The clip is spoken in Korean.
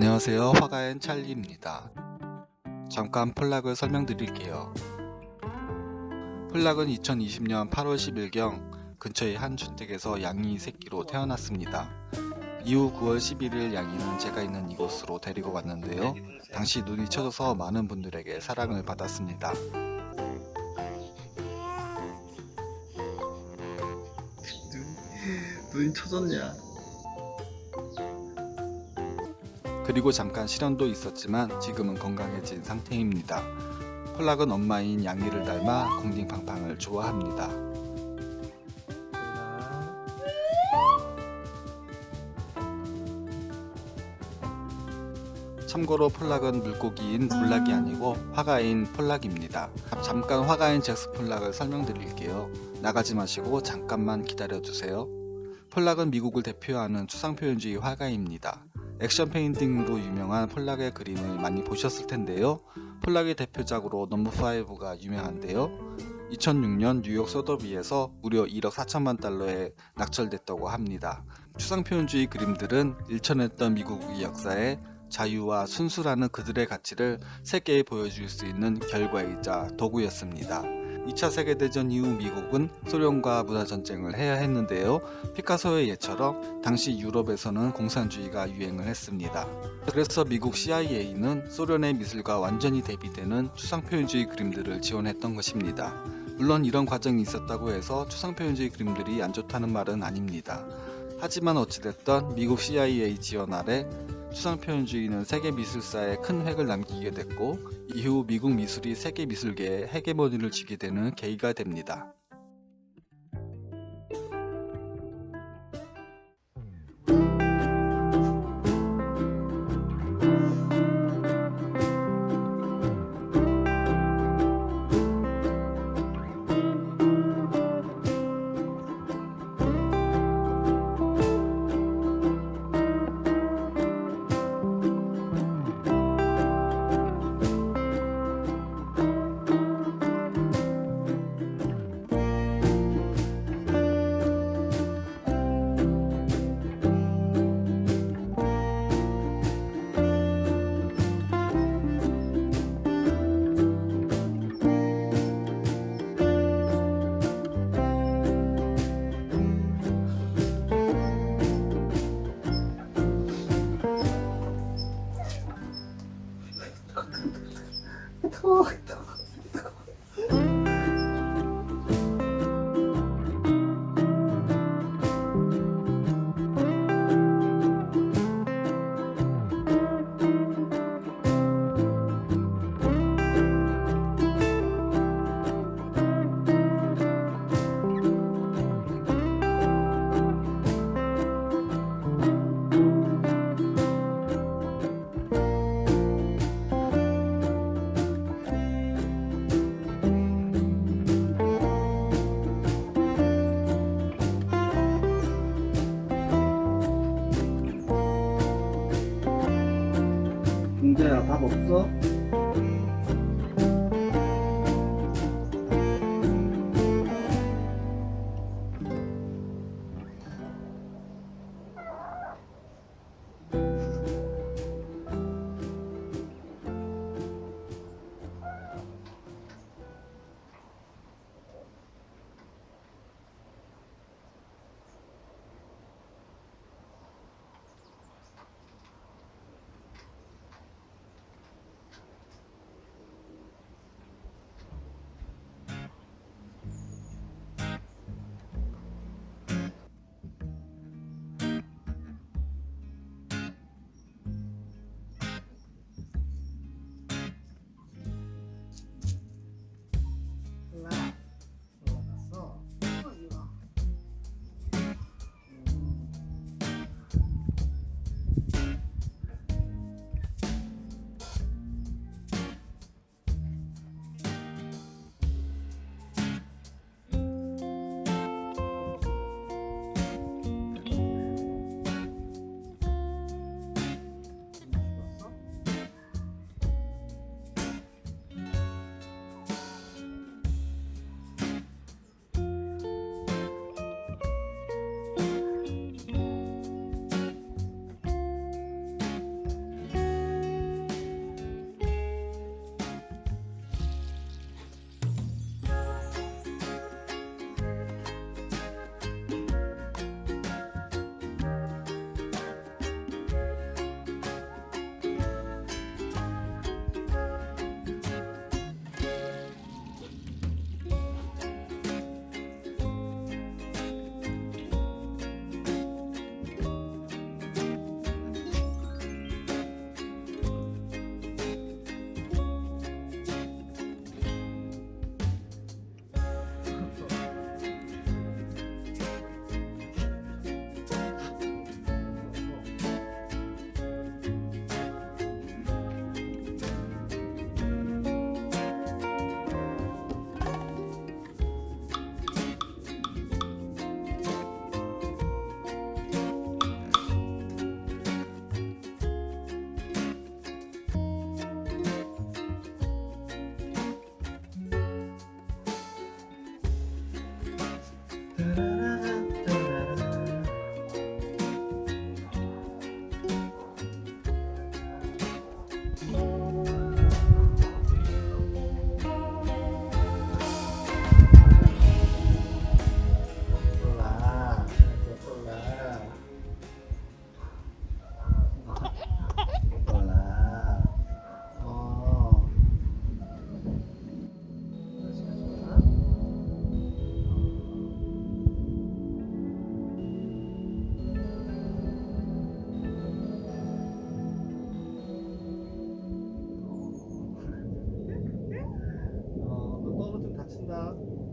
안녕하세요. 화가엔 찰리입니다. 잠깐 폴락을 설명드릴게요. 폴락은 2020년 8월 10일경 근처의 한 주택에서 양이 새끼로 태어났습니다. 이후 9월 11일 양이는 제가 있는 이곳으로 데리고 왔는데요. 당시 눈이 쳐져서 많은 분들에게 사랑을 받았습니다. 눈이 쳐졌냐? 그리고 잠깐 실현도 있었지만 지금은 건강해진 상태입니다. 폴락은 엄마인 양이를 닮아 공딩팡팡을 좋아합니다. 참고로 폴락은 물고기인 물락이 아니고 화가인 폴락입니다. 잠깐 화가인 잭스 폴락을 설명드릴게요. 나가지 마시고 잠깐만 기다려주세요. 폴락은 미국을 대표하는 추상표현주의 화가입니다. 액션 페인팅으로 유명한 폴락의 그림을 많이 보셨을 텐데요. 폴락의 대표작으로 넘버 5가 유명한데요. 2006년 뉴욕 소더비에서 무려 1억 4천만 달러에 낙찰됐다고 합니다. 추상 표현주의 그림들은 일천했던 미국의 역사에 자유와 순수라는 그들의 가치를 세계에 보여줄 수 있는 결과이자 도구였습니다. 2차 세계대전 이후 미국은 소련과 문화전쟁을 해야 했는데요. 피카소의 예처럼 당시 유럽에서는 공산주의가 유행을 했습니다. 그래서 미국 CIA는 소련의 미술과 완전히 대비되는 추상표현주의 그림들을 지원했던 것입니다. 물론 이런 과정이 있었다고 해서 추상표현주의 그림들이 안 좋다는 말은 아닙니다. 하지만 어찌됐던 미국 CIA 지원 아래 추상표현주의는 세계 미술사에 큰 획을 남기게 됐고 이후 미국 미술이 세계 미술계에 헤게모니를 쥐게 되는 계기가 됩니다. 더워 답 없어? about